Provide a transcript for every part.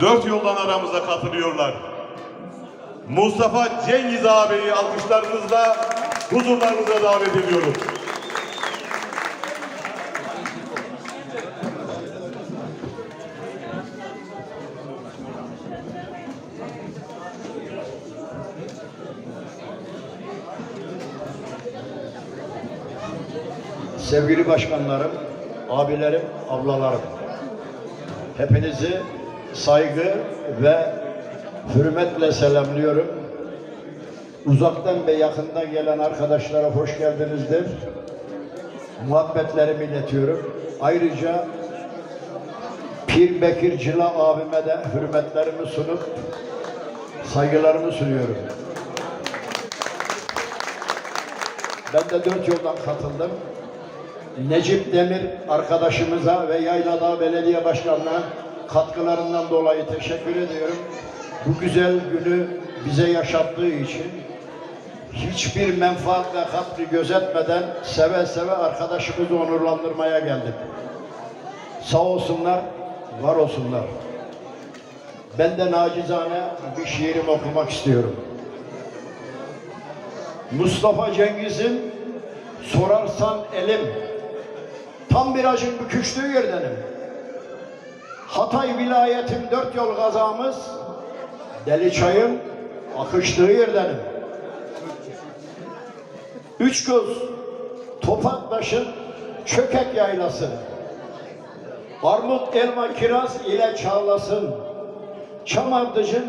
Dört yoldan aramıza katılıyorlar. Mustafa Cengiz ağabeyi alkışlarınızla huzurlarınıza davet ediyorum. Sevgili başkanlarım, abilerim, ablalarım. Hepinizi saygı ve hürmetle selamlıyorum. Uzaktan ve yakından gelen arkadaşlara hoş geldinizdir. Muhabbetlerimi iletiyorum. Ayrıca Pir Bekir Cila abime de hürmetlerimi sunup saygılarımı sunuyorum. Ben de dört yoldan katıldım. Necip Demir arkadaşımıza ve Yayladağ Belediye Başkanı'na katkılarından dolayı teşekkür ediyorum. Bu güzel günü bize yaşattığı için hiçbir menfaat ve hatri gözetmeden seve seve arkadaşımızı onurlandırmaya geldim. Sağ olsunlar, var olsunlar. Ben de nacizane bir şiirimi okumak istiyorum. Mustafa Cengiz'in sorarsan elim tam bir acın büküştüğü yerdenim. Hatay vilayetim dört yol gazamız deli çayın akıştığı yerdenim. Üç göz Topaktaş'ın çökek yaylası. Armut elma kiraz ile çağlasın. Çam ardıcın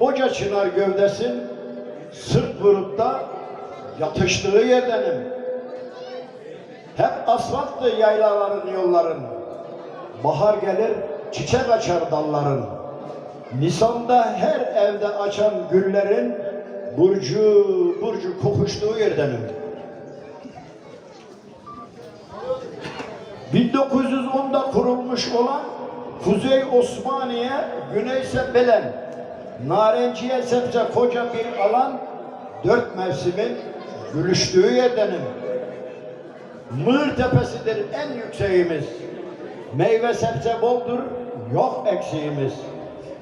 boca çınar gövdesin. Sırt vurup da yatıştığı yerdenim. Hep asfalttı yaylaların yolların. Bahar gelir çiçek açar dalların. Nisan'da her evde açan güllerin burcu burcu kokuştuğu yerdenim. 1910'da kurulmuş olan Kuzey Osmaniye, Güneyse Belen, Narenciye Sebze koca bir alan, dört mevsimin gülüştüğü yerdenim. Mığır tepesidir en yükseğimiz. Meyve sebze boldur, yok eksiğimiz.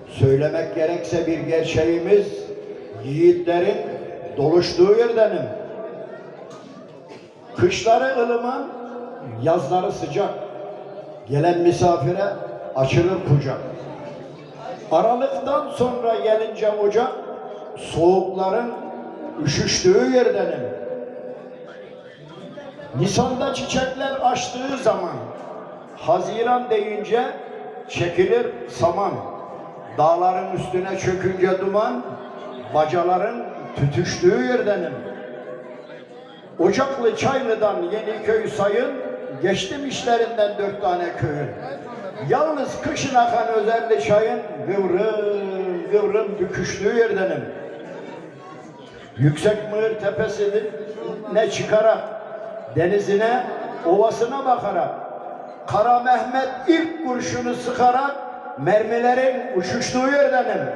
Söylemek gerekse bir gerçeğimiz, yiğitlerin doluştuğu yerdenim. Kışları ılıman, yazları sıcak. Gelen misafire açılır kucak. Aralıktan sonra gelince Ocak, soğukların üşüştüğü yerdenim. Nisan'da çiçekler açtığı zaman, Haziran deyince çekilir saman. Dağların üstüne çökünce duman, bacaların tütüştüğü yerdenim. Ocaklı Çaylı'dan Yeniköy sayın, geçtim işlerinden dört tane köyün. Yalnız kışın akan özelli çayın, gıvrım gıvrım büküştüğü yerdenim. Yüksek Mığır tepesini ne çıkarak, denizine, ovasına bakarak, Kara Mehmet ilk kurşunu sıkarak, mermilerin uçuştuğu yerdenim.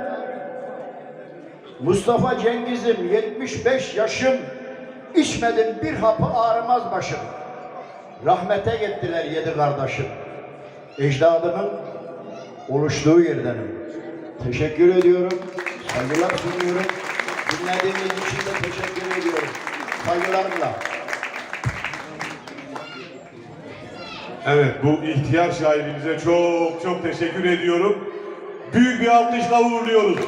Mustafa Cengiz'im 75 yaşım, içmedim bir hapı ağrımaz başım. Rahmete gittiler yedi kardeşim. Ecdadımın oluştuğu yerdenim. Teşekkür ediyorum, saygılar sunuyorum. Dinlediğiniz için de teşekkür ediyorum. Saygılarımla. Evet bu ihtiyar şairimize çok çok teşekkür ediyorum. Büyük bir alkışla uğurluyoruz.